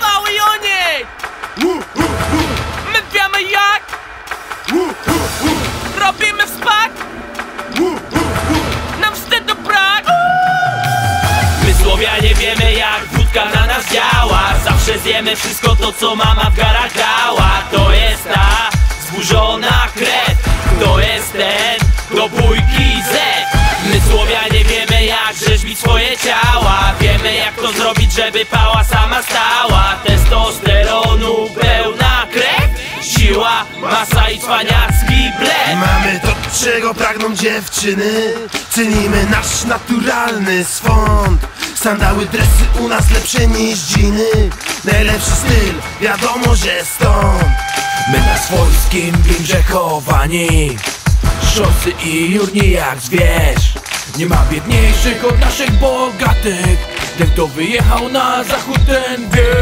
Mały Jonik! My wiemy jak! Robimy wspak! Nam wstydu brak! My Słowianie wiemy jak wódka na nas działa Zawsze zjemy wszystko to co mama w garach dała Wiemy jak to zrobić żeby pała sama stała. Testosteronu pełna krew Siła, masa i cwaniacki blef. Mamy to, czego pragną dziewczyny. Cenimy nasz naturalny swąd. Sandały, dresy u nas lepsze niż dżiny Najlepszy styl, wiadomo, że stąd. My na swojskim bimbrze chowani Szosy i jurni jak zwierz Nie ma biedniejszych od naszych bogatych. Ten kto wyjechał na zachód ten wie.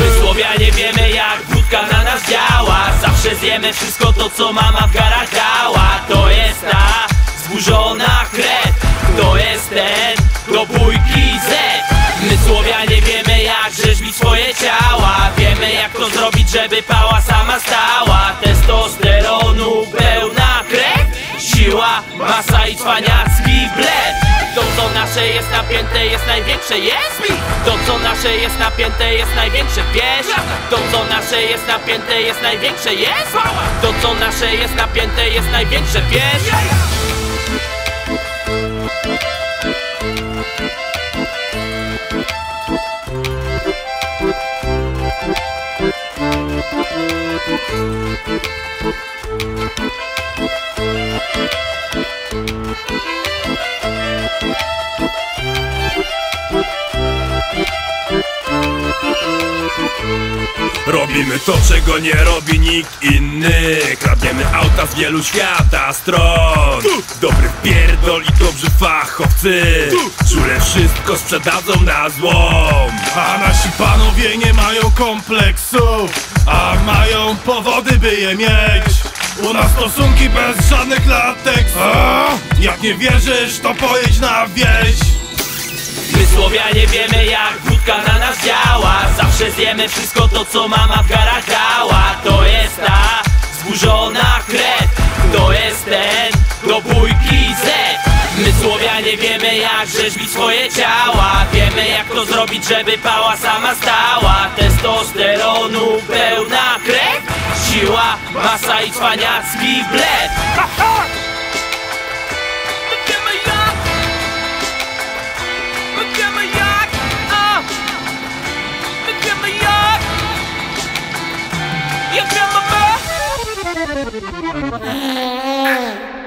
My Słowianie wiemy jak wódka na nas działa. Zawsze zjemy wszystko to co mama w garach dała. To jest ta zburzona krew To jest ten do bójki Z. My Słowianie wiemy jak rzeźbić swoje ciała. Wiemy jak to zrobić żeby pała jest napięte jest największe jest To co nasze jest napięte jest największe wiesz? To co nasze jest napięte jest największe jest To co nasze jest napięte jest największe wiesz Robimy to, czego nie robi nikt inny. Kradniemy auta z wielu świata stron. Dobry pierdol i dobrzy fachowcy. Czule wszystko sprzedadzą na złom. A nasi panowie nie mają kompleksów A mają powody by je mieć. U nas stosunki bez żadnych lateksów. Jak nie wierzysz to pojedź na wieś My Słowianie wiemy jak wódka na nas działa. Zawsze zjemy wszystko to co mama w garach dała. To jest ta zburzona krew. To jest ten do bójki Z. My Słowianie wiemy jak rzeźbić swoje ciała. Wiemy jak to zrobić żeby pała sama stała. Testosteronu pełna krew. Siła, masa i cwaniacki blef Jak wiemy my